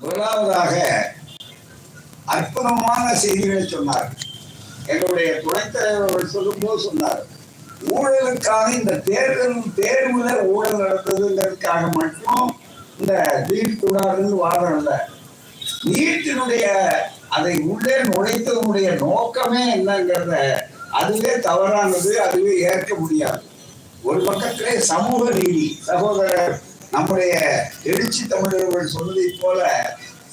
முதலாவதாக அற்புதமான செய்திகளை சொன்னார். எங்களுடைய துணைத் தலைவர் அவர்கள் சொல்லும்போது சொன்னார் ஊழலுக்காக இந்த தேர்தல் தேர்வுல ஊழல் நடந்ததுங்கிறதுக்காக மட்டும் இந்த நீட் கூடாதுன்னு வாதம் இல்லை நீட்டினுடைய அதை உள்ளே நுழைத்ததனுடைய நோக்கமே என்னங்கிறத அதுவே தவறானது அதுவே ஏற்க முடியாது. ஒரு பக்கத்திலே சமூக நீதி சகோதரர் நம்முடைய எழுச்சி தமிழர்கள் சொன்னதை போல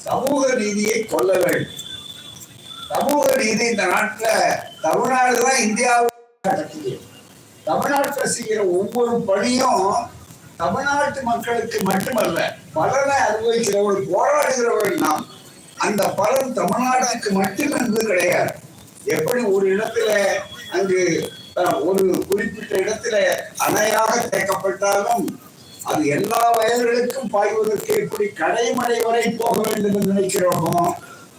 சமூக நீதியை கொல்ல வேண்டும். சமூக நீதி இந்த நாட்டுல தமிழ்நாடு தான் இந்தியாவில் தமிழ்நாட்டில் செய்கிற ஒவ்வொரு பணியும் தமிழ்நாட்டு மக்களுக்கு மட்டுமல்ல பலனை அனுபவிக்கிறவர்கள் போராடுகிறவர்கள் நாம். அந்த பலன் தமிழ்நாட்டுக்கு மட்டும் என்பது கிடையாது. எப்படி ஒரு இடத்துல அங்கு ஒரு குறிப்பிட்ட இடத்துல அணையாக தேக்கப்பட்டாலும் அது எல்லா வயல்களுக்கும் பாய்வதற்கு எப்படி கடைமடை வரை போக வேண்டும் என்று நினைக்கிறோமோ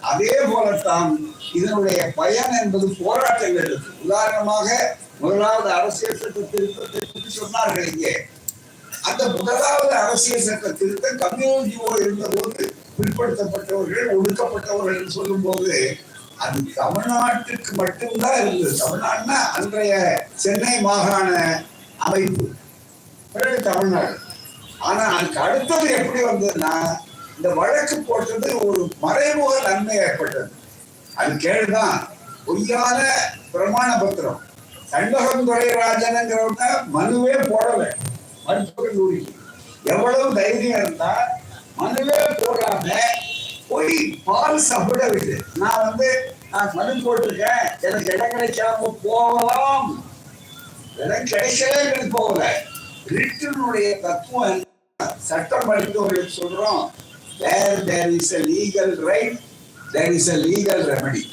அதே போலத்தான் இதனுடைய பயன் என்பது போராட்டங்கள் இருக்கு. உதாரணமாக முதலாவது அரசியல் சட்ட திருத்தத்தை பற்றி சொன்னார்கள் இங்கே. அந்த முதலாவது அரசியல் சட்ட திருத்தம் கம்யூனிட்டியோ இருந்தபோது பிற்படுத்தப்பட்டவர்கள் ஒடுக்கப்பட்டவர்கள் என்று சொல்லும்போது அது தமிழ்நாட்டுக்கு மட்டும்தான் இருந்தது. தமிழ்நாடுனா அன்றைய சென்னை மாகாண அமைப்பு. பிறகு தமிழ்நாடு. ஆனா அதுக்கு அடுத்தது எப்படி வந்ததுன்னா இந்த வழக்கு போட்டது ஒரு மறைமுக நன்மை ஏற்பட்டது. அது கேடுதான். பொய்யான பிரமாண பத்திரம். சண்பகம் துரைராஜனுங்கிறவங்க மனுவே போடலை. மருத்துவ கல்லூரிக்கு எவ்வளவு தைரியம் இருந்தா மனுவே போடாம போய் பால் சாப்பிட நான் வந்து நான் மனு போட்டிருக்கேன். எனக்கு இடம் கிடைக்காம போகலாம். இடம் கிடைக்கவே எனக்கு போகல. ரிட்டனுடைய தத்துவம் என்ன? சட்டம் படித்தவர்களுக்கு சொல்றோம் where there is a legal right there is a legal remedy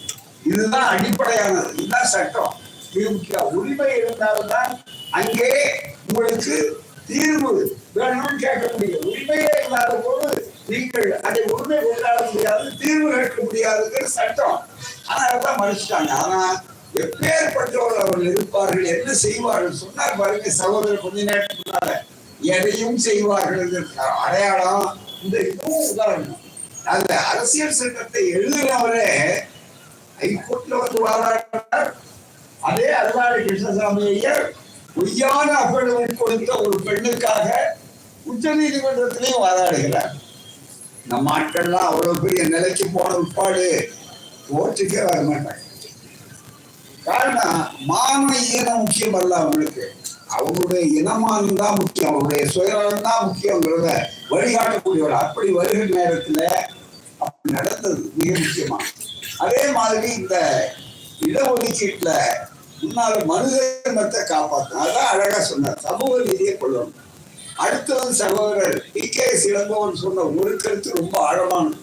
இதுதான் அடிப்படையானது. இதுதான் சட்டம். மிக முக்கியம் உரிமை இருந்தால்தான் அங்கே உங்களுக்கு தீர்வு வேணும்னு கேட்க முடியும். உரிமையே இல்லாத போது நீங்கள் அதை உரிமை கொண்டாட முடியாது தீர்வு கேட்க முடியாதுங்கிற சட்டம். ஆனா அதான் மறுச்சிட்டாங்க ஆனா எப்பேற்பட்டவர்கள் அவர்கள் இருப்பார்கள் என்ன செய்வார்கள் சொன்னார் பாருங்க சகோதரர் கொஞ்ச நேரத்துக்கு முன்னால எதையும் செய்வார்கள் அடையாளம் இந்த இதுவும் உதாரணம் அந்த அரசியல் சட்டத்தை எழுதுகிறவரே ஹைகோர்ட்ல வந்து வாதாடுறார் அதே அருவாடி கிருஷ்ணசாமி ஐயர் பொய்யான அஃபிடவிட் கொடுத்த ஒரு பெண்ணுக்காக உச்ச நீதிமன்றத்திலையும் வாதாடுகிறார். நம்ம ஆட்கள்லாம் அவ்வளவு பெரிய நிலைக்கு போன உட்பாடு ஓட்டுக்கே வர மாட்டாங்க காரணம் மான ஈனம் முக்கியம் அல்ல அவங்களுக்கு. அவங்களுடைய இனமானம் தான் முக்கியம். அவங்களுடைய சுயநலம் தான் முக்கியங்கிறத வழிகாட்டக்கூடியவர் அப்படி வருகிற நேரத்துல அப்படி நடந்தது மிக முக்கியமா. அதே மாதிரி இந்த இடஒதுக்கீட்டுல முன்னால மனித தர்மத்தை காப்பாற்றணும் அதான் அழகா சொன்னார். சமூக நீதியை கொள்ளணும் அடுத்தது சகோதரர். பி கே இளங்கோவன் சொன்ன ஒரு கருத்து ரொம்ப ஆழமானது.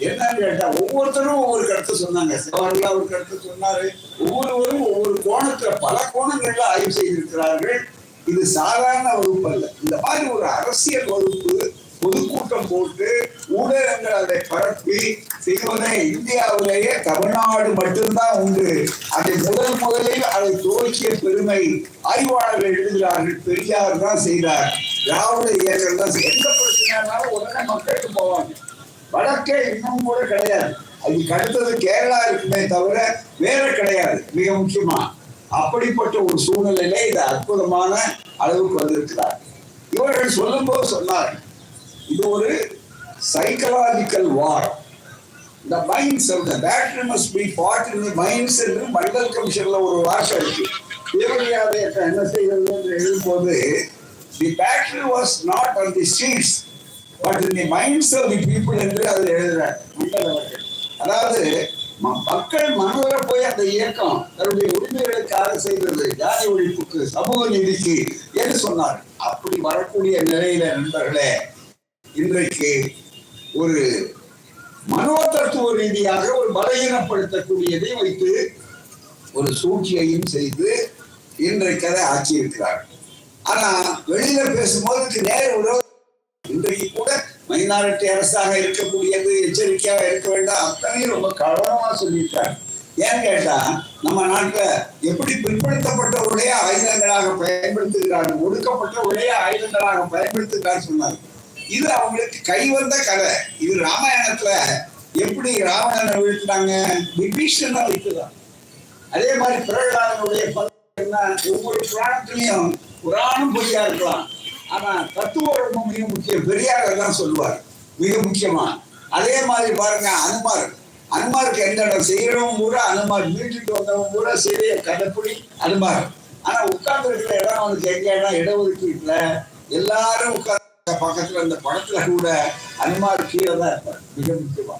என்னன்னு கேட்டா ஒவ்வொருத்தரும் ஒவ்வொரு கருத்து சொன்னாங்க. சிவகங்கா ஒரு கருத்து சொன்னாரு. ஒவ்வொருவரும் ஒவ்வொரு கோணத்துல பல கோணங்கள்ல ஆய்வு செய்திருக்கிறார்கள். இது சாதாரண வகுப்பு அல்ல. இந்த மாதிரி ஒரு அரசியல் வகுப்பு பொதுக்கூட்டம் போட்டு ஊடகங்கள் அதை பரப்பி செய்வதை இந்தியாவிலேயே தமிழ்நாடு மட்டும்தான் உண்டு. அதை முதல் முதலில் அதை துவக்கிய பெருமை ஆய்வாளர்கள் எழுதுகிறார்கள். பெரியார் தான் செய்தார். திராவிட இயக்கம் தான் எந்த பிரச்சனைனாலும் உடனே மக்களுக்கு போவாங்க. வடக்கே இன்னும் கூட கிடையாது. அதுக்கு அடுத்தது கேரளா இருக்குமே தவிர வேற கிடையாது. மிக முக்கியமா அப்படிப்பட்ட ஒரு சூழ்நிலையில இது அற்புதமான அளவுக்கு வந்திருக்கிறார். இவர்கள் சொல்லும்போது சொன்னார் இது ஒரு சைக்கலாஜிக்கல் வார் இந்த minds the battle must be fought in the என்று மண்டல் கமிஷன்ல ஒரு வார்த்தை இருக்கு. தேவரியாதை என்ன செய்வது என்று எழுதும்போது the battle was not on the streets but நீ மைண்ட்ஸ் minds of the என்று அதில் எழுதுறார் மண்டல் அவர்கள். அதாவது மக்கள் மனதில் போய் அந்த இயக்கம் தன்னுடைய உரிமைகளுக்காக செய்தது ஜாதி ஒழிப்புக்கு சமூக நீதிக்கு என்று சொன்னார். அப்படி வரக்கூடிய நிலையில நண்பர்களே இன்றைக்கு ஒரு மனோதத்துவ ரீதியாக ஒரு பலகீனப்படுத்தக்கூடியதை வைத்து ஒரு சூழ்ச்சியையும் செய்து இன்றைக்கு அதை ஆக்கியிருக்கிறார். ஆனா வெளியில பேசும்போது இதுக்கு நேர இன்றைக்கு கூட மைனாரிட்டி அரசாக இருக்கக்கூடியது எச்சரிக்கையாக இருக்க வேண்டாம். அத்தனையும் ரொம்ப கவனமாக சொல்லியிருக்காரு ஏன்னு கேட்டா நம்ம நாட்டில் எப்படி பிற்படுத்தப்பட்டவர்களே ஆயுதங்களாக பயன்படுத்துகிறார்கள் ஒடுக்கப்பட்டவர்களே ஆயுதங்களாக பயன்படுத்துகிறார் சொன்னார். இது அவங்களுக்கு கை வந்த கதை. இது ராமாயணத்துல எப்படி ராவணனை வீழ்த்தினாங்க? விபீஷன் வீழ்த்துதான் அதே மாதிரி பிரகலாதனுடைய பங்கு என்ன ஒவ்வொரு புராணத்திலையும் புராணம் பொய்யா இருக்கலாம். ஆனா தத்துவ ரொம்ப மிக முக்கியம். பெரியார் தான் சொல்லுவார். மிக முக்கியமா. அதே மாதிரி பாருங்க அனுமார். அனுமாருக்கு எந்த இடம்? செய்யறவங்க கூட அனுமார் வீட்டுக்கு வந்தவங்க பூரா சரி கடைப்பிடி அனுமார். ஆனா உட்கார்ந்து இருக்கிற இடம் அவனுக்கு எங்க இடம் இடஒதுக்கீட்டுல எல்லாரும் உட்கார்ந்து பக்கத்துல அந்த படத்துல கூட அனுமார் கீழே தான் இருப்பார். மிக முக்கியமா.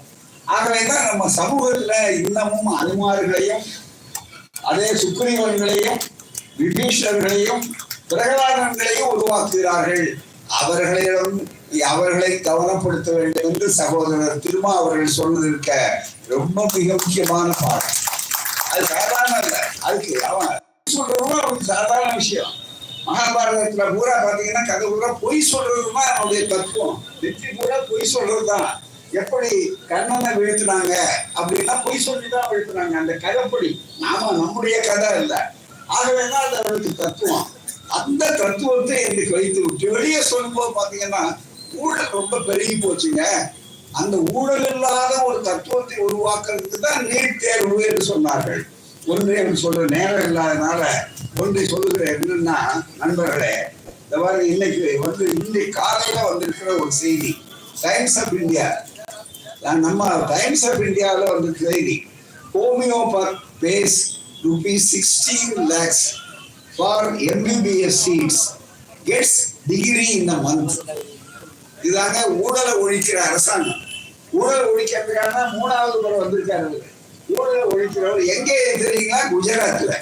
ஆகவேதான் நம்ம சமூகத்துல இன்னமும் அனுமார்களையும் அதே சுக்ரீவன்களையும் விபீஷணர்களையும் பிரகலாதன்களையும் உருவாக்குகிறார்கள். அவர்களிடம் அவர்களை கவனப்படுத்த வேண்டும் என்று சகோதரர் திருமா அவர்கள் சொன்னதற்க ரொம்ப மிக முக்கியமான பாடம். அது சாதாரண இல்லை அதுக்கு அவன் சொல்றதும் அவனுக்கு சாதாரண விஷயம். மகாபாரதத்துல பூரா பாத்தீங்கன்னா கதை பூரா பொய் சொல்றதுதான் அவனுடைய தத்துவம். வெற்றி பூரா பொய் சொல்றதுதான். எப்படி கண்ணனை வீழ்த்தினாங்க அப்படின்னா பொய் சொல்லி தான் வீழ்த்தினாங்க. அந்த கதைப்படி நாம நம்முடைய கதை இல்லை ஆகவேதான் அது அவனுக்கு தத்துவம். அந்த தத்துவத்தை எனக்கு வைத்து விட்டு வெளியே சொல்லும்போது பாத்தீங்கன்னா ஊழல் ரொம்ப பெருகி போச்சுங்க. அந்த ஊழல் இல்லாத ஒரு தத்துவத்தை உருவாக்குறதுக்கு தான் நீட் தேர்வு என்று சொன்னார்கள். ஒன்று என்று சொல்ற நேரம் இல்லாதனால ஒன்றை சொல்லுகிறேன் என்னன்னா நண்பர்களே இந்த மாதிரி இன்னைக்கு வந்து இன்னைக்கு காலையில வந்திருக்கிற ஒரு செய்தி டைம்ஸ் ஆஃப் இந்தியா நம்ம டைம்ஸ் ஆஃப் இந்தியாவில் வந்து செய்தி homeopath pays rupees sixteen lakhs for MBBS seats gets degree in a month இதாங்க ஊழலை ஒழிக்கிற அரசாங்கம். ஊழலை ஒழிக்கிறதுக்காக மூணாவது முறை வந்திருக்காரு ஊழலை ஒழிக்கிறவர் எங்கே தெரியுங்களா? குஜராத்ல.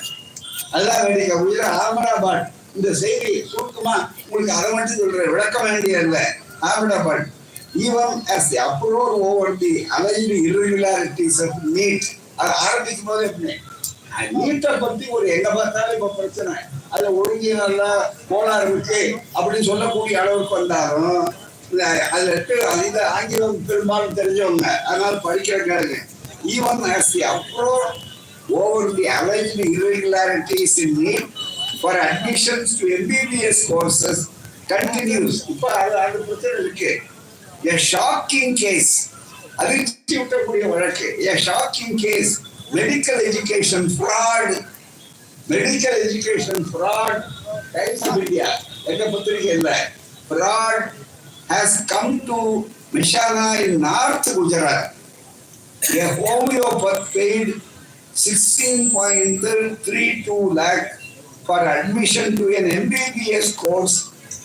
அதுதான் வேண்டிய குஜராத் அகமதாபாத். இந்த செய்தி சுருக்கமா உங்களுக்கு அதை மட்டும் சொல்ற விளக்க வேண்டிய இல்ல. Ahmedabad. Even as the over the the alleged of NEET NEET. அது ஆரம்பிக்கும் போது எப்படி? நீட்டை பத்தி ஒரு எங்க பார்த்தாலும் இப்ப பிரச்சனை. அதுல ஒழுங்கி நல்லா கோளாறு இருக்கு அப்படின்னு சொல்லக்கூடிய அளவுக்கு வந்தாலும் அதுல இருக்கு ஆங்கிலம் பெரும்பாலும் தெரிஞ்சவங்க அதனால படிக்கிறக்காருங்க even as the uproar over the alleged irregularities in for for to to MBBS courses continues இப்போ அது அந்த பிரச்சனை இருக்கு. A ஷாக்கிங் கேஸ் அதிர்ச்சி விட்டக்கூடிய வழக்கு. A shocking case medical education fraud medical education fraud Times of India எங்க பத்திரிகை இல்ல fraud has come to Mishana in North Gujarat a homeopath paid 16.32 lakh for admission to an MBBS course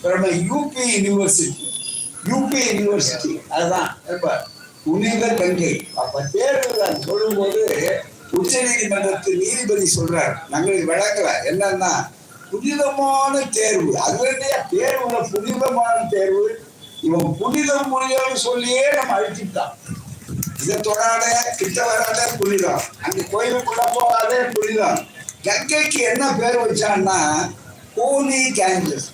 from a UP university. UP university அதுதான் இப்ப புனித கங்கை அப்ப தேர்வு நான் சொல்லும்போது உச்ச நீதிமன்றத்து நீதிபதி சொல்றார் நாங்களுக்கு விளக்கல. என்னன்னா புனிதமான தேர்வு. அதுல இல்லையா தேர்வுல புனிதமான தேர்வு. இவன் புனிதம் புனிதம் சொல்லியே நம்ம அழிச்சுட்டான் இதை தொடாத கிட்ட வராத புனிதம். அந்த கோயிலுக்குள்ள போகாதே புனிதம். கங்கைக்கு என்ன பேர் வச்சான்னா கோனி கேஞ்சஸ்.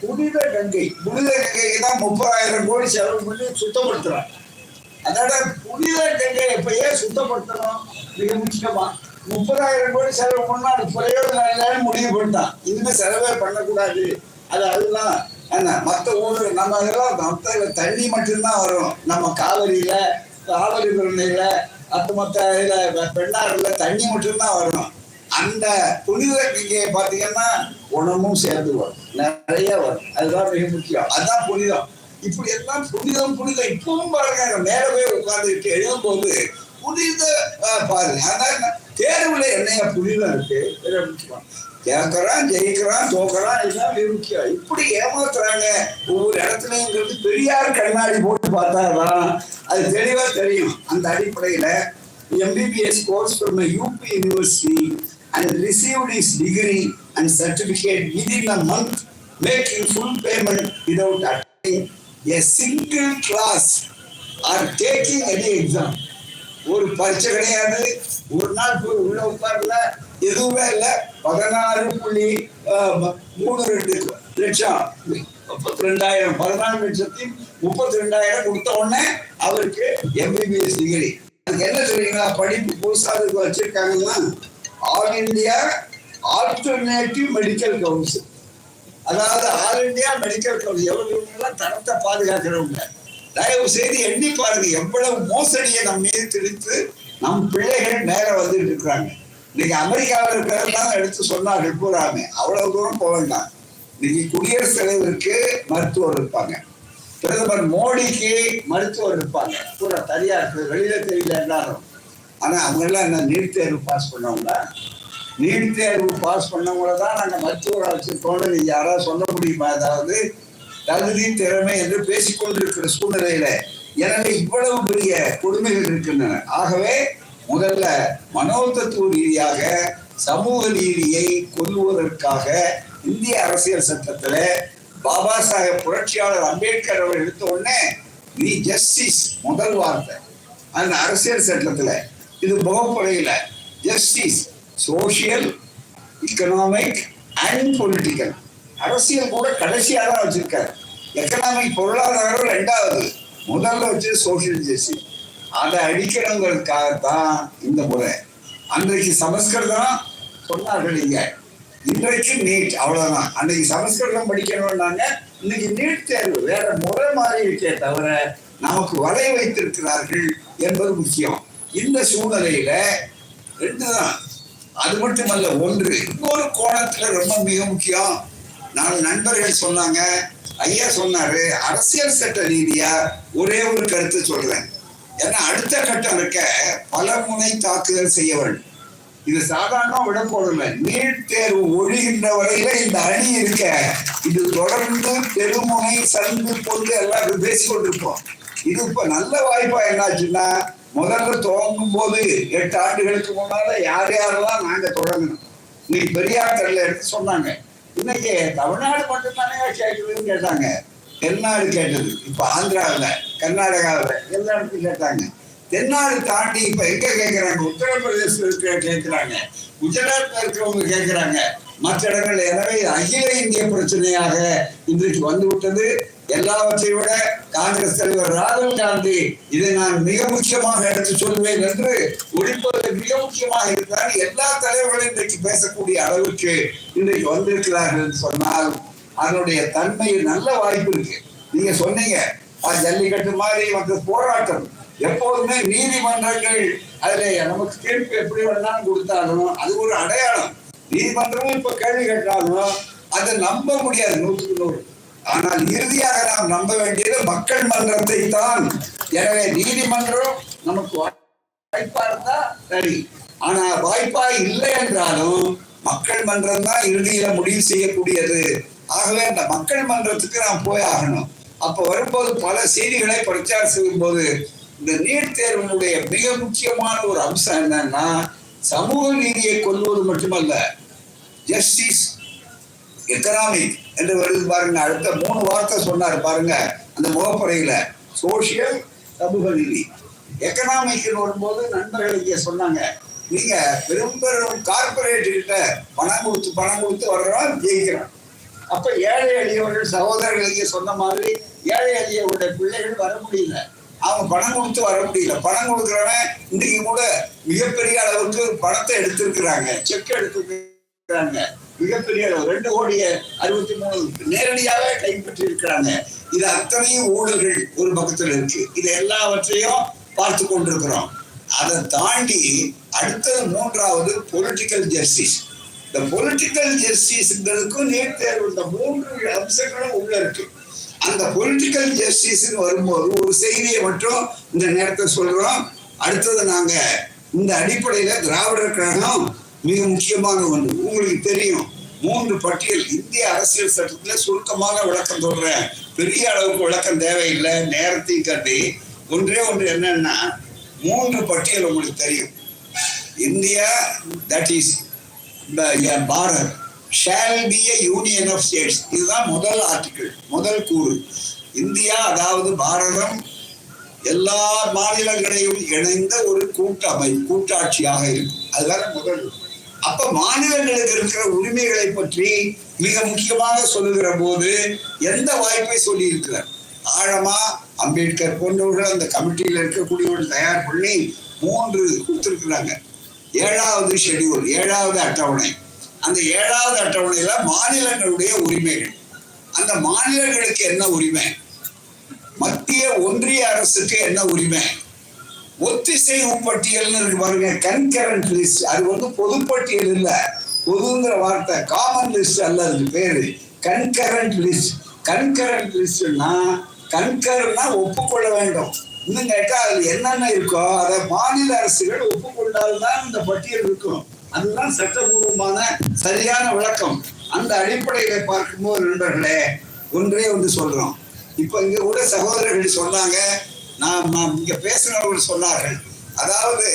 புனித கங்கை. புனித கங்கைக்கு தான் முப்பதாயிரம் கோடி செலவு பண்ணி சுத்தப்படுத்துறான் அதோட புனித கங்கை எப்பயே சுத்தப்படுத்தணும் மிக முக்கியமா. முப்பதாயிரம் கோடி செலவு பண்ணா அது பிரயோஜனம் இல்லைன்னு முடிவு பண்ணிட்டான் இனிமே செலவே பண்ணக்கூடாது. அது அதெல்லாம் என்ன மற்ற ஊர் நம்ம இதெல்லாம் மற்ற தண்ணி மட்டும்தான் வரும். நம்ம காவிரியில காவிரி பிரண்டையில மற்ற மற்ற இதுல பெண்ணாறுல தண்ணி மட்டும்தான் வரும். அந்த புனித கங்கையை பாத்தீங்கன்னா உணவும் சேர்ந்து வரும். நிறைய வரும். அதுதான் மிக முக்கியம். அதுதான் புனிதம். இப்படி எல்லாம் புனிதம் புனிதம். இப்பவும் பாருங்க மேல போய் உட்கார்ந்துட்டு எழுதும்போது புனித பாருங்க அதான் தேர்வுல என்னைய புனிதம் இருக்கு கேட்கறான் ஜெயிக்கிறான் தோக்கிறான் எல்லாம் முக்கியம் இப்படி ஏமாத்துறாங்க ஒவ்வொரு இடத்துலங்கிறது பெரியார் கண்ணாடி போட்டு பார்த்தாதான் அது தெளிவா தெரியும் அந்த அடிப்படையில MBBS course from UP university and received is degree and certificate within a month making full payment without அட்டைங் a single class or taking any exam ஒரு பரீட்சை கிடையாது. ஒரு நாள் போய் உள்ள உட்கார்ல. எதுவுமே இல்லை. பதினாறு புள்ளி மூணு ரெண்டு லட்சம். முப்பத்தி ரெண்டாயிரம் பதினாலு லட்சத்தி முப்பத்தி ரெண்டாயிரம் கொடுத்த உடனே அவருக்கு எம்பிபிஎஸ் டிகிரி அதுக்கு என்ன சொல்றீங்களா? படிப்பு புதுசாக அதுக்கு வச்சிருக்காங்கன்னா All India alternative medical council அதாவது ஆல் இந்தியா மெடிக்கல் கவுன்சில் எவ்வளவு தரத்தை பாதுகாக்கிறவங்க? தயவு செய்து எண்ணி பாருங்க எவ்வளவு மோசடியை நம் மீது திணித்து நம் பிள்ளைகள் நேர வந்துட்டு இருக்கிறாங்க. இன்னைக்கு அமெரிக்காவில் இருக்கிறதெல்லாம் எடுத்து சொன்னார்கள் பூராமே அவ்வளவு தூரம் போக வேண்டாம். இன்னைக்கு குடியரசுத் தலைவருக்கு மருத்துவர் இருப்பாங்க. பிரதமர் மோடிக்கு மருத்துவர் இருப்பாங்க. பூரா தனியார் வெளியில தெரியல எல்லாரும். ஆனா அவங்க எல்லாம் என்ன நீட் தேர்வு பாஸ் பண்ணவங்க நீட் தேர்வு பாஸ் பண்ணவங்கள தான் நாங்கள் மருத்துவராக வச்சிருக்கோம்னு நீங்க யாராவது சொல்ல முடியுமா? அதாவது தகுதி திறமை என்று பேசிக்கொண்டிருக்கிற சூழ்நிலையில எனவே இவ்வளவு பெரிய கொடுமைகள் இருக்கின்றன. ஆகவே முதல்ல மனோதத்துவ ரீதியாக சமூக நீதியை கொல்லுவதற்காக இந்திய அரசியல் சட்டத்துல பாபா சாஹேப் புரட்சியாளர் அம்பேத்கர் அவர் எடுத்த உடனே நீ ஜஸ்டிஸ் முதல் வார்த்தை. அந்த அரசியல் சட்டத்துல இது முகப்புறையில justice social economic and political அரசியல் கூட கடைசியாக தான் வச்சிருக்காரு. எக்கனாமிக் பொருளாதாரம் ரெண்டாவது. முதல்ல வச்சு சோசியல் அதை அதை அடிக்கணுங்கிறதுக்காகத்தான் இந்த முறை. அன்றைக்கு சமஸ்கிருதம் சொன்னார்கள் இங்க. இன்றைக்கு நீட் அவ்வளவுதான். அன்னைக்கு சமஸ்கிருதம் படிக்கணும்னாங்க. இன்னைக்கு நீட் தேர்வு வேற முறை மாறி இருக்கே தவிர நமக்கு வலை வைத்திருக்கிறார்கள் என்பது முக்கியம். இந்த சூழ்நிலையில ரெண்டு தான் அது மட்டுமல்ல ஒன்று இன்னொரு கோணத்துல ரொம்ப மிக முக்கியம். நாலு நண்பர்கள் சொன்னாங்க. ஐயா சொன்னாரு அரசியல் சட்ட ரீதியா ஒரே ஒரு கருத்து சொல்றேன். ஏன்னா அடுத்த கட்டம் இருக்க பல முனை தாக்குதல் செய்ய வேண்டும் இது சாதாரண விட போடல நீட் தேர்வு ஒழிகின்ற வரையில இந்த அணி இருக்க இது தொடர்ந்து தெருமுனை சந்து பொருள் எல்லாம் பேசி கொண்டிருப்போம் இது இப்ப நல்ல வாய்ப்பா என்னாச்சுன்னா முதல்ல துவங்கும் போது எட்டு ஆண்டுகளுக்கு முன்னால யார் யாரெல்லாம் நாங்க தொடங்கணும் இன்னைக்கு பெரியார் தரல எடுத்து சொன்னாங்க. இன்னைக்கு தமிழ்நாடு மட்டும்தானே கேட்குதுன்னு கேட்டாங்க. தென்னாடு கேட்டது. இப்ப ஆந்திராவில் கர்நாடகாவில் எல்லா இடத்துலையும் கேட்டாங்க. தென்னாடு தாண்டி இப்ப எங்க கேட்குறாங்க உத்தரப்பிரதேசத்துல இருக்க கேட்கறாங்க குஜராத்ல இருக்கிறவங்க கேட்குறாங்க மற்ற இடங்கள் எனவே அகில இந்திய பிரச்சனையாக இன்றைக்கு வந்து எல்லாவற்றையும் விட காங்கிரஸ் தலைவர் ராகுல் காந்தி இதை நான் மிக முக்கியமாக எடுத்து சொல்வேன் என்று ஒழிப்பது மிக முக்கியமாக இருந்தால் எல்லா தலைவர்களும் இன்றைக்கு பேசக்கூடிய அளவுக்கு இன்றைக்கு வந்திருக்கிறார்கள் என்று சொன்னால் அதனுடைய தன்மையில் நல்ல வாய்ப்பு இருக்கு. நீங்க சொன்னீங்க ஜல்லிக்கட்டு மாதிரி மற்ற போராட்டம். எப்போதுமே நீதிமன்றங்கள் அதுல நமக்கு தீர்ப்பு எப்படி வேணாலும் கொடுத்தாலும் அது ஒரு அடையாளம். நீதிமன்றமும் இப்ப கேள்வி கேட்டாலும் அதை நம்ப முடியாது நூற்றுக்கு நூறு. ஆனால் இறுதியாக நாம் நம்ப வேண்டியது மக்கள் மன்றத்தை தான் எனவே நீதிமன்றம் நமக்கு வாய்ப்பா இருந்தா சரி. ஆனா வாய்ப்பா இல்லை என்றாலும் மக்கள் மன்றம் தான் இறுதியில முடிவு செய்யக்கூடியது. ஆகவே அந்த மக்கள் மன்றத்துக்கு நாம் போய் ஆகணும். அப்ப வரும்போது பல செய்திகளை பிரச்சாரம் செய்யும் போது இந்த நீட் தேர்வினுடைய மிக முக்கியமான ஒரு அம்சம் என்னன்னா சமூக நீதியை கொள்வது மட்டுமல்ல ஜஸ்டிஸ் எக்கனாமிக் என்று வருது பாருங்க. அடுத்த மூணு வார்த்தை சொன்னார் பாருங்க. அந்த முகப்புறையில சோசியல் சமூக நீதி. எக்கனாமிக்னு வரும்போது நண்பர்கள் இங்க சொன்னாங்க. நீங்க பெரும் பெரும் கார்பரேட் கிட்ட பணம் கொடுத்து பணம் கொடுத்து வர்றோம் ஜெயிக்கிறோம் அப்ப ஏழை எளியவர்கள் சகோதரர்கள் சொன்ன மாதிரி ஏழை எளியவருடைய பிள்ளைகள் வர முடியல. அவங்க பணம் கொடுத்து வர முடியல. பணம் கொடுக்குறவன் இன்னைக்கு கூட மிகப்பெரிய அளவுக்கு பணத்தை எடுத்திருக்கிறாங்க. செக் எடுத்திருக்கிறாங்க. மிகப்பெரிய ரெண்டு கோடிய அறுபத்தி மூணு நேரடியாக கைப்பற்றி இருக்கிறாங்க இது அத்தனையும் ஊழல்கள் ஒரு பக்கத்தில் இருக்கு. இது எல்லாவற்றையும் பார்த்து கொண்டிருக்கிறோம். அதை தாண்டி அடுத்தது மூன்றாவது பொலிட்டிக்கல் ஜஸ்டிஸ் இந்த பொலிட்டிக்கல் ஜஸ்டிஸ்ங்கிறதுக்கும் நீட் தேர்வு இந்த மூன்று அம்சங்களும் உள்ள இருக்கு. அந்த பொலிட்டிக்கல் ஜஸ்டிஸ் வரும்போது ஒரு செய்தியை மட்டும் இந்த நேரத்தை சொல்றோம். அடுத்தது நாங்க இந்த அடிப்படையில திராவிடர் கழகம் மிக முக்கியமான ஒன்று. உங்களுக்கு தெரியும் மூன்று பட்டியல் இந்திய அரசியல் சட்டத்துல சுருக்கமாக விளக்கம் சொல்றேன். பெரிய அளவுக்கு விளக்கம் தேவையில்லை நேரத்தையும் கட்டி. ஒன்றே ஒன்று என்னன்னா மூன்று பட்டியல் உங்களுக்கு தெரியும். India that is Bharat. Shall be a union of states இதுதான் முதல் ஆர்டிகிள் முதல் கூறு. இந்தியா அதாவது பாரதம் எல்லா மாநிலங்களையும் இணைந்த ஒரு கூட்டமை கூட்டாட்சியாக இருக்கும். அதுதான் முதல் அப்ப மாநிலங்களுக்கு இருக்கிற உரிமைகளை பற்றி மிக முக்கியமாக சொல்லுகிற போது எந்த வாய்ப்பை சொல்லி இருக்கிறார் ஆழமா அம்பேத்கர் போன்றவர்கள் அந்த கமிட்டியில் இருக்கக்கூடியவர்கள் தயார் பண்ணி மூன்று கொடுத்திருக்கிறாங்க. ஏழாவது ஷெடியூல் ஏழாவது அட்டவணை. அந்த ஏழாவது அட்டவணையில மாநிலங்களுடைய உரிமைகள். அந்த மாநிலங்களுக்கு என்ன உரிமை? மத்திய ஒன்றிய அரசுக்கு என்ன உரிமை? ஒத்திசைவு பட்டியல்னு இருக்கு பாருங்க. கன்கரண்ட் லிஸ்ட் அது வந்து பொதுப்பட்டியல் இல்ல. பொதுங்கிற வார்த்தை காமன் லிஸ்ட் அல்ல அதுக்கு பேரு. கன்கரண்ட் லிஸ்ட் கன்கரண்ட் லிஸ்ட்னா கன்கர்னா ஒப்புக்கொள்ள வேண்டும். இன்னும் கேட்டா அதுல என்னென்ன இருக்கோ அதை மாநில அரசுகள் ஒப்புக்கொண்டால்தான் இந்த பட்டியல் இருக்கும். அதுதான் சட்டபூர்வமான சரியான விளக்கம். அந்த அடிப்படையில பார்க்கும்போது நண்பர்களே ஒன்றே ஒன்று சொல்றோம். இப்ப இங்க கூட சகோதரர்கள் சொன்னாங்க நான் நான் இங்க பேசுறவர்கள் சொன்னார்கள். அதாவது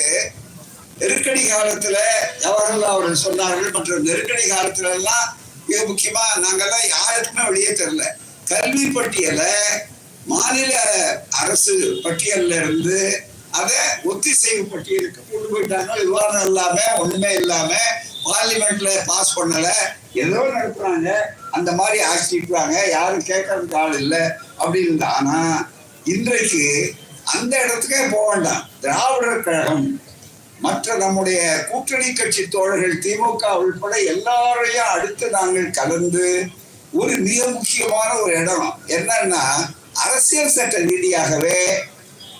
நெருக்கடி காலத்துல ஜவஹர்லால் அவர்கள் சொன்னார்கள் மற்றும் நெருக்கடி காலத்துல எல்லாம் மிக முக்கியமா நாங்கெல்லாம் யாருக்குமே வெளியே தெரியல. கல்வி பட்டியலை மாநில அரசு பட்டியல்ல இருந்து அதை ஒத்திசைவு பட்டியலுக்கு கொண்டு போயிட்டாங்க. விவாதம் இல்லாம ஒண்ணுமே இல்லாம பார்லிமெண்ட்ல பாஸ் பண்ணல. ஏதோ நடத்துறாங்க. அந்த மாதிரி ஆக்கிட்டுறாங்க யாரும் கேட்கறதுக்கு ஆள் இல்லை. அப்படின்னு ஆனா இன்றைக்கு அந்த இடத்துக்கே போக வேண்டாம். திராவிடர் கழகம் மற்ற நம்முடைய கூட்டணி கட்சி தோழர்கள் திமுக உள்பட எல்லாரையும் அடுத்து நாங்கள் கலந்து ஒரு மிக முக்கியமான ஒரு இடம். என்னன்னா அரசியல் சட்ட ரீதியாகவே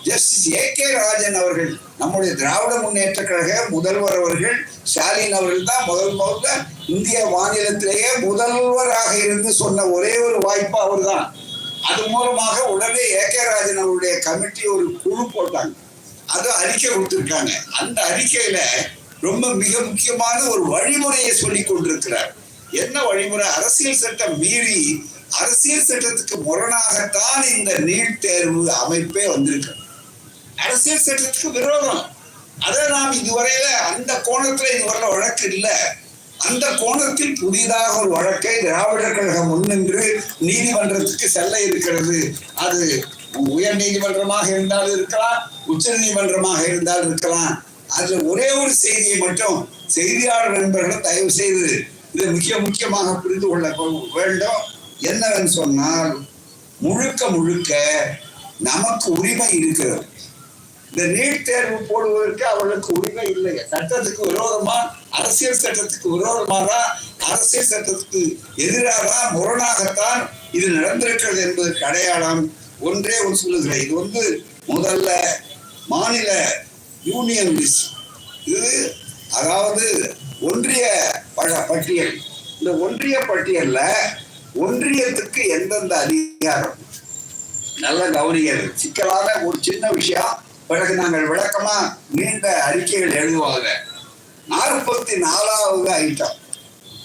ஜஸ்டிஸ் ஏ கே ராஜன் அவர்கள் நம்முடைய திராவிட முன்னேற்ற கழக முதல்வர் அவர்கள் ஸ்டாலின் அவர்கள் தான் முதல் முதல்ல இந்திய மாநிலத்திலேயே முதல்வராக இருந்து சொன்ன ஒரே ஒரு வாய்ப்பு அவர்தான். அது மூலமாக உடனே ஏ கே ராஜன் அவருடைய கமிட்டி ஒரு குழு போட்டாங்க. அது அறிக்கை கொடுத்துருக்காங்க. அந்த அறிக்கையில ரொம்ப மிக முக்கியமான ஒரு வழிமுறையை சொல்லி கொண்டிருக்கிறார். என்ன வழிமுறை? அரசியல் சட்டம் மீறி அரசியல் சட்டத்துக்கு முரணாகத்தான் இந்த நீட் தேர்வு அமைப்பே வந்திருக்கு. அரசியல் சட்டத்துக்கு விரோதம். அதை நாம் இதுவரையில அந்த கோணத்துல இதுவரை வழக்கு இல்லை. அந்த கோணத்தில் புதிதாக ஒரு வழக்கை திராவிடர் கழகம் முன்னின்று நீதிமன்றத்துக்கு செல்ல இருக்கிறது. அது உயர் நீதிமன்றமாக இருந்தாலும் இருக்கலாம் உச்ச நீதிமன்றமாக இருந்தாலும் இருக்கலாம். அதுல ஒரே ஒரு செய்தியை மட்டும் செய்தியாளர் நண்பர்கள் தயவு செய்து இதை மிக முக்கியமாக புரிந்து கொள்ள வேண்டும். என்னவென்று சொன்னால் முழுக்க முழுக்க நமக்கு உரிமை இருக்கிறது. இந்த நீட் தேர்வு போடுவதற்கு அவர்களுக்கு உரிமை இல்லை சட்டத்துக்கு விரோதமா அரசியல் சட்டத்துக்கு விரோதமாக அரசியல் சட்டத்துக்கு எதிராக முரணாகத்தான் இது நடந்திருக்கிறது என்பதற்கு அடையாளம் ஒன்றே ஒன்று சொல்லுகிறேன். இது வந்து முதல்ல மாநில யூனியன் லிஸ்ட். இது அதாவது ஒன்றிய பட்டியல். இந்த ஒன்றிய பட்டியல்ல ஒன்றியத்துக்கு எந்தெந்த அதிகாரம்? நல்ல கவனிக்கிறது சிக்கலான ஒரு சின்ன விஷயம். பிறகு நாங்கள் விளக்கமா நீண்ட அறிக்கைகள் எழுதுவாங்க நாற்பத்தி நாலாவது ஐட்டம்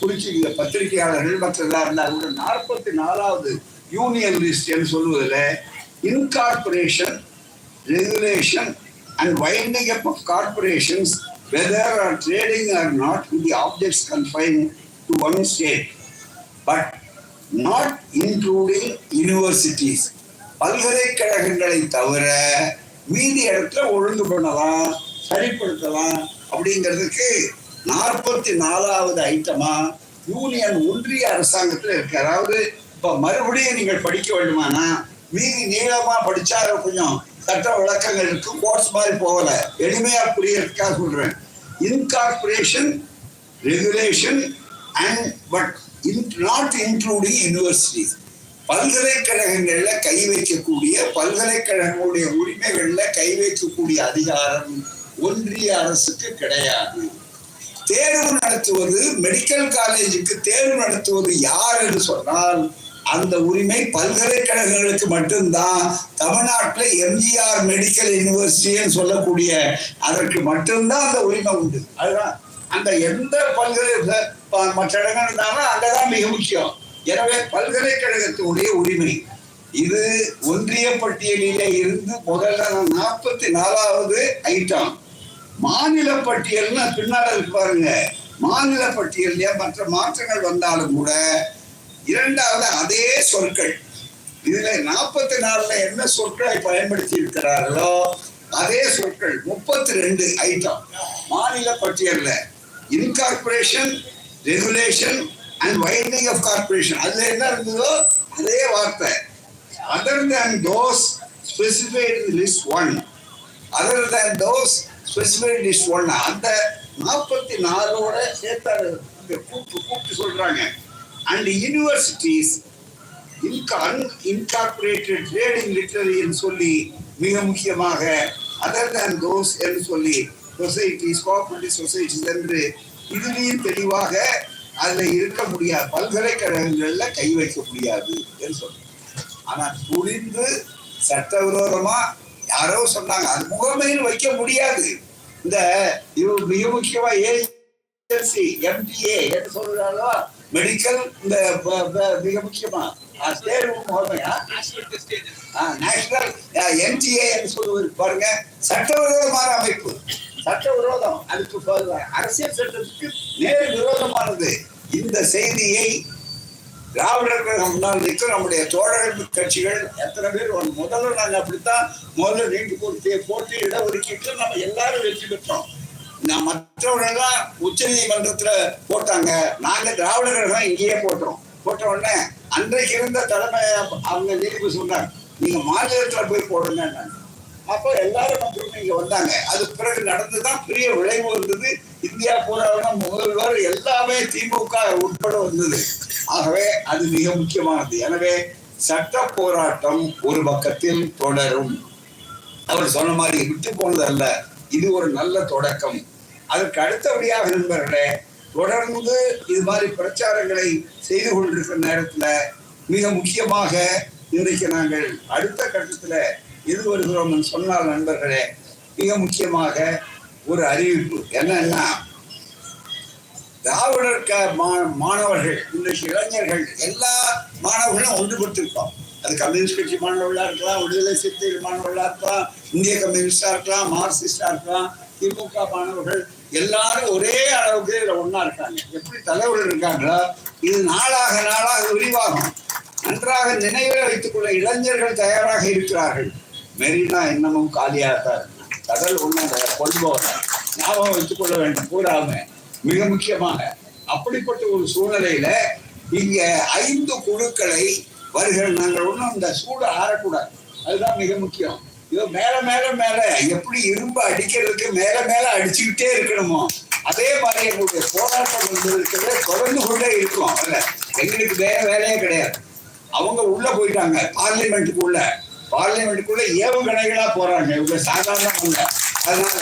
குறிச்சிங்க பத்திரிகையாளர்கள் மற்றதா இருந்தால் கூட நாற்பத்தி நாலாவது union list சொல்லுவதில் incorporation regulation and winding up of corporations whether or trading or not the objects confined to one state but not including universities பல்கலைக்கழகங்களை தவிர மீதி இடத்துல ஒழுங்கு பண்ணலாம் சரிப்படுத்தலாம் அப்படிங்கிறதுக்கு நாற்பத்தி நாலாவது ஐட்டமா யூனியன் ஒன்றிய அரசாங்கத்தில் இருக்கு. அதாவது இப்ப மறுபடியும் நீங்கள் படிக்க வேண்டுமானா மீதி நீளமா படிச்சா கொஞ்சம் சட்ட விளக்கங்கள் இருக்கு. கோட்ஸ் மாதிரி போகல. எளிமையா புரியறதுக்காக சொல்றேன். Incorporation regulation and but not including universities பல்கலைக்கழகங்கள்ல கை வைக்கக்கூடிய பல்கலைக்கழகங்களுடைய உரிமைகள்ல கை வைக்கக்கூடிய அதிகாரம் ஒன்றிய அரசுக்கு கிடையாது. தேர்வு நடத்துவது மெடிக்கல் காலேஜுக்கு தேர்வு நடத்துவது யார் என்று சொன்னால் அந்த உரிமை பல்கலைக்கழகங்களுக்கு மட்டும்தான். தமிழ்நாட்டில் எம்ஜிஆர் மெடிக்கல் யூனிவர்சிட்டின்னு சொல்லக்கூடிய அதற்கு மட்டும்தான் அந்த உரிமை உண்டு. அதுதான். அந்த எந்த பல்கலை மற்ற இடங்கள் இருந்தாலும் அங்கதான் மிக முக்கியம். எனவே பல்கலைக்கழகத்தினுடைய உரிமை. இது ஒன்றிய பட்டியலிலே இருந்து முதல்ல நாற்பத்தி நாலாவது ஐட்டம் மாநில பட்டியல்னு பின்னால இருக்கு பாருங்க. மாநில பட்டியல்ல மற்ற மாற்றங்கள் வந்தாலும் கூட இரண்டாவது அதே சொற்கள். இதுல நாற்பத்தி நாலுல என்ன சொற்களை பயன்படுத்தி இருக்கிறார்களோ அதே சொற்கள் முப்பத்தி ரெண்டு ஐட்டம் மாநில பட்டியல்ல incorporation regulation and winding of corporation அதுல என்ன இருந்ததோ அதே வார்த்தை. Other than those specified list one other than those those specified list அந்த நாற்பத்தி நாலோட சேர்த்தாரு கூப்பிட்டு கூப்பிட்டு சொல்றாங்க. அண்ட் யூனிவர்சிட்டிஸ் இன்கார்பரேட்டட் ட்ரேடிங் லிட்டரரின்னு சொல்லி மிக முக்கியமாக அதர் தேன் தோஸ் என்று சொல்லி சொசைட்டிஸ் கோஆபரேட்டிவ் சொசைட்டிஸ் என்று இதுலேயும் தெளிவாக அதில் இருக்க முடியாது. பல்கலைக்கழகங்களில் கை வைக்க முடியாது என்று சொல்றேன் ஆனால் புரிந்து சட்டவிரோதமாக யாரோ சொன்னாங்க. அது முகமையில் வைக்க முடியாது. இந்த இது மிக முக்கியமா ஏஜென்சி எம்டிஏ என்று சொல்றாங்களோ மெடிக்கல் இந்த மிக முக்கியமா. நேஷனல் என்டிஏ என்று சொல்லுவது பாருங்க சட்டவிரோதமான அமைப்பு. சட்டவிரோதம் அதுக்கு அரசியல் சட்டத்துக்கு நேர் விரோதமானது. இந்த செய்தியை திராவிடர் கழகம் முன்னால் நிற்கும். நம்முடைய தோழர்கள் கட்சிகள் எத்தனை பேர்? ஒரு முதல்ல நாங்கள் அப்படித்தான் முதல்ல நீண்டு போட்டு இட ஒதுக்கிட்டு நம்ம எல்லாரும் வெற்றி பெற்றோம். நான் மற்றவர்கள்லாம் உச்ச நீதிமன்றத்துல போட்டாங்க. நாங்க திராவிட கழகம் இங்கேயே போட்டோம். போட்ட உடனே அன்றைக்கு இருந்த தலைமை அவங்க நீதிபதி சொன்னாங்க நீங்க மாநிலத்துல போய் போடுங்க அப்போ எல்லாரும் மக்களும் இங்க வந்தாங்க. அது பிறகு நடந்துதான் பெரிய விளைவு இருந்தது இந்தியா பூரான முதல்வர் எல்லாமே திமுக உட்பட வந்தது. ஆகவே அது மிக முக்கியமானது. எனவே சட்ட போராட்டம் ஒரு பக்கத்தில் தொடரும். அவர் சொன்ன மாதிரி விட்டு போனதல்ல இது ஒரு நல்ல தொடக்கம். அதற்கு அடுத்தபடியாக நண்பர்களே தொடர்ந்து இது மாதிரி பிரச்சாரங்களை செய்து கொண்டிருக்கிற நேரத்துல மிக முக்கியமாக இன்றைக்கு நாங்கள் அடுத்த கட்டத்துல எது வருகிறோம் சொன்னால் நண்பர்களே மிக முக்கியமாக ஒரு அறிவிப்பு. என்னன்னா திராவிடர் க- மா- மாணவர்கள் இன்றைக்கு இளைஞர்கள் எல்லா மாணவர்களும் ஒன்றுபட்டிருக்கோம் அது கம்யூனிஸ்ட் கட்சி மாணவர்களாக இருக்கலாம் விடுதலை சிறுத்தைகள் மாணவர்களாக இருக்கலாம் இந்திய கம்யூனிஸ்டா இருக்கலாம் மார்க்சிஸ்டா இருக்கலாம் திமுக மாணவர்கள் எல்லாரும் ஒரே அளவுக்கு இதுல ஒன்றா இருக்காங்க. எப்படி தலைவர்கள் இருக்காங்களோ இது நாளாக நாளாக விரிவாகும். நன்றாக நினைவில் வைத்துக் கொள்ள இளைஞர்கள் தயாராக இருக்கிறார்கள். மெரினா இன்னமும் காலியாக தான் இருக்கு. கடல் ஒன்றும் கொள்பவர் ஞாபகம் வைத்துக் கொள்ள வேண்டும். கூறாம மிக முக்கியமாக அப்படிப்பட்ட ஒரு சூழ்நிலையில இங்க ஐந்து குழுக்களை வருகிற நாங்கள் ஒன்றும் இந்த சூடு ஆறக்கூடாது. அதுதான் மிக முக்கியம். இதோ மேல மேல மேல எப்படி இரும்பு அடிக்கிறதுக்கு மேல மேல அடிச்சுக்கிட்டே இருக்கணுமோ அதே மாதிரி எங்களுடைய போராட்டம் வந்து தொடர்ந்து கொண்டே இருக்கும். அல்ல எங்களுக்கு வேற வேலையே கிடையாது. அவங்க உள்ள போயிட்டாங்க பார்லிமெண்ட்டுக்குள்ள பார்லிமெண்ட்டுக்குள்ள ஏவுகணைகளா போறாங்க. இவங்க சாதாரண இல்ல அதனால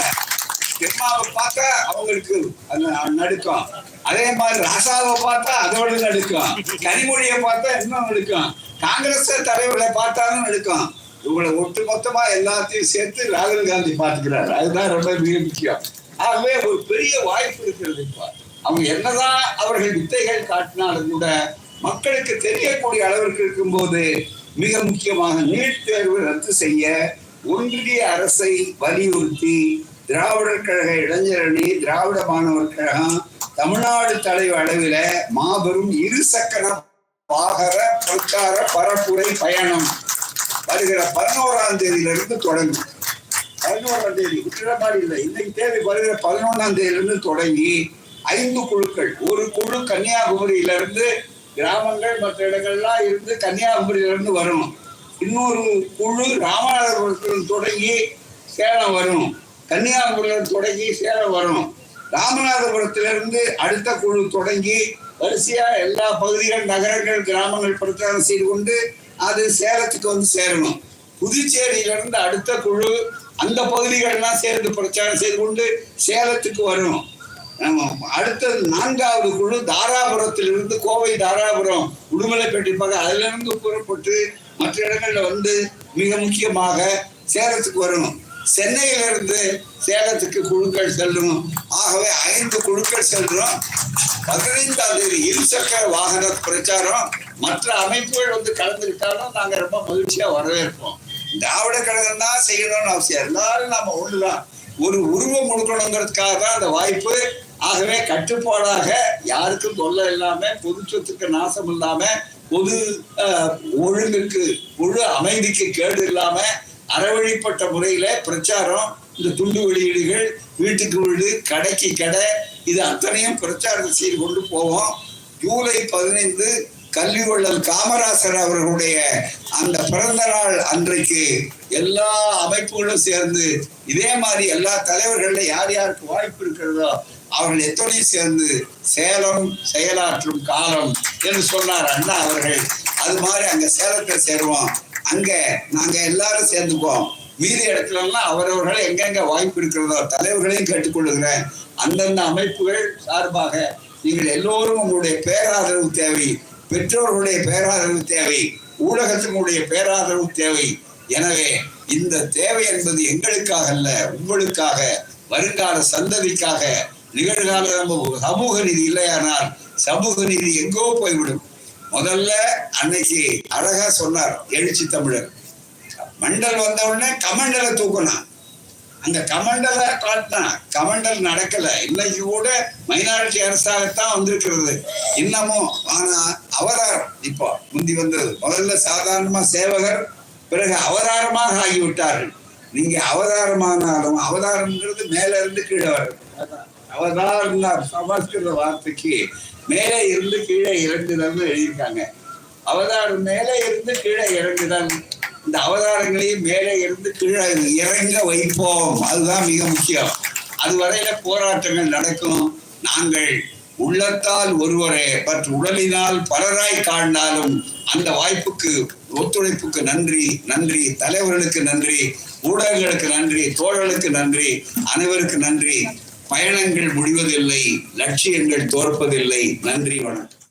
பெருமாவை பார்த்தா அவங்களுக்கு நடுக்கும் நடுக்கம். அதே மாதிரி ராசாவை பார்த்தா அதோட நடுக்கம். கனிமொழியை பார்த்தா இன்னும் நடுக்கம். காங்கிரஸ் தலைவர்களை பார்த்தாலும் நடுக்கம். இவங்களை ஒட்டு மொத்தமா எல்லாத்தையும் சேர்த்து ராகுல் காந்தி பாத்துக்கிறாரு அதுதான் ரொம்ப மிக முக்கியம். ஆகவே ஒரு பெரிய வாய்ப்பு இருக்கிறது இப்போ. அவங்க என்னதான் அவர்கள் வித்தைகள் காட்டினாலும் கூட மக்களுக்கு தெரியக்கூடிய அளவிற்கு இருக்கும்போது மிக முக்கியமாக நீட் தேர்வு ரத்து செய்ய ஒன்றிய அரசை வலியுறுத்தி திராவிடர் கழக இளைஞரணி திராவிட மாணவர் கழகம் தமிழ்நாடு தலைவர் அளவில் மாபெரும் இருசக்கர வாகர பிரச்சார பரப்புரை பயணம். வருகிற பதினோராம் தேதியிலிருந்து தொடங்கும். பதினோராம் தேதி குற்றப்பாடு இல்லை. இன்னைக்கு தேதி வருகிற பதினொன்றாம் தேதியிலிருந்து தொடங்கி ஐந்து குழுக்கள். ஒரு குழு கன்னியாகுமரியிலிருந்து கிராமங்கள் மற்ற இடங்கள்லாம் இருந்து கன்னியாகுமரியிலிருந்து வரும். இன்னொரு குழு ராமநாதபுரத்தில் தொடங்கி சேலம் வரும். கன்னியாகுமரியில் தொடங்கி சேலம் வரும். ராமநாதபுரத்திலிருந்து அடுத்த குழு தொடங்கி வரிசையா எல்லா பகுதிகள் நகரங்கள் கிராமங்கள் பிரச்சாரம் செய்து கொண்டு அது சேலத்துக்கு வந்து சேரணும். புதுச்சேரியிலிருந்து அடுத்த குழு அந்த பகுதிகளெல்லாம் சேர்ந்து பிரச்சாரம் செய்து கொண்டு சேலத்துக்கு வரும் ஆமா. அடுத்தது நான்காவது குழு தாராபுரத்திலிருந்து கோவை தாராபுரம் உடுமலைப்பேட்டை பக்கம் அதிலிருந்து புறப்பட்டு மற்ற இடங்கள்ல வந்து மிக முக்கியமாக சேலத்துக்கு வரணும். சென்னையிலிருந்து சேலத்துக்கு குழுக்கள் செல்லும். ஆகவே ஐந்து குழுக்கள் செல்றோம். பதினைந்தாம் தேதி இருசக்கர வாகன பிரச்சாரம். மற்ற அமைப்புகள் வந்து கலந்துக்கிட்டாலும் நாங்க ரொம்ப மகிழ்ச்சியா வரவேற்போம் திராவிட கழகம் தான் செய்யணும்னு அவசியம் எல்லாரும் நாம ஒண்ணுதான். ஒரு உருவம் கொடுக்கணுங்கிறதுக்காக தான் அந்த வாய்ப்பு. ஆகவே கட்டுப்பாடாக யாருக்கும் தொல்லை இல்லாம பொது சொத்துக்கு நாசம் இல்லாம பொது ஒழுங்குக்கு முழு அமைதிக்கு கேடு இல்லாம அறவழிப்பட்ட முறையில பிரச்சாரம் இந்த துண்டு வெளியீடுகள் வீட்டுக்கு வீடு கடைக்கு கடை இது அத்தனையும் பிரச்சாரம் செய்து கொண்டு போவோம். ஜூலை பதினைந்து கல்விவள்ளல் காமராசர் அவர்களுடைய அந்த பிறந்த நாள் அன்றைக்கு எல்லா அமைப்புகளும் சேர்ந்து இதே மாதிரி எல்லா தலைவர்கள யார் யாருக்கு வாய்ப்பு இருக்கிறதோ அவர்கள் எத்தனையும் சேர்ந்து சேலம் செயலாற்றும் காலம் என்று சொன்னார் அண்ணா அவர்கள். அது மாதிரி அங்க சேலத்தை சேருவோம். அங்க நாங்க எல்லாரும் சேர்ந்துப்போம் மீதி இடத்துல எல்லாம் அவரவர்கள் எங்கெங்க வாய்ப்பு இருக்கிறதோ தலைவர்களையும் கேட்டுக்கொள்ளுகிறேன். அந்தந்த அமைப்புகள் சார்பாக நீங்கள் எல்லோரும் உங்களுடைய பேராதரவு தேவை. பெற்றோர்களுடைய பேராதரவு தேவை. ஊடகத்தினுடைய பேராதரவு தேவை. எனவே இந்த தேவை என்பது எங்களுக்காக அல்ல உங்களுக்காக வருங்கால சந்ததிக்காக. நிகழ்கால நம்ம சமூக நீதி இல்லையானால் சமூக நீதி எங்கோ போய்விடும். முதல்ல அன்னைக்கு அழகா சொன்னார் எழுச்சி தமிழர் மண்டல் வந்த உடனே கமண்டலை தூக்கணும் அந்த கமண்டல காட்டினா கமண்டல் நடக்கல. இன்னைக்கு கூட மைனாரிட்டி அரசாகத்தான் வந்திருக்கிறது. இன்னமும் ஆனா அவதாரம். இப்போ முந்தி வந்தது. முதல்ல சாதாரணமா சேவகர் பிறகு அவதாரமாக ஆகிவிட்டார்கள். நீங்க அவதாரமானாலும் அவதாரம்ங்கிறது மேல இருந்து கீழே வரும் அவதாரம் சமஸ்கிருத வார்த்தைக்கு மேலே இருந்து கீழே இறங்குதல்னு எழுதியிருக்காங்க. அவதாரம் மேலே இருந்து கீழே இறங்குதல் இந்த அவதாரங்களையும் மேலே இருந்து கீழே இறங்க வைப்போம். அதுதான் மிக முக்கியம். அதுவரையில போராட்டங்கள் நடக்கும். நாங்கள் உள்ளத்தால் ஒருவரே பற்று உடலினால் பலராய் காண்டாலும் அந்த வாய்ப்புக்கு ஒத்துழைப்புக்கு நன்றி நன்றி. தலைவர்களுக்கு நன்றி ஊடகங்களுக்கு நன்றி தோழர்களுக்கு நன்றி அனைவருக்கு நன்றி. பயணங்கள் முடிவதில்லை லட்சியங்கள் தோற்பதில்லை. நன்றி வணக்கம்.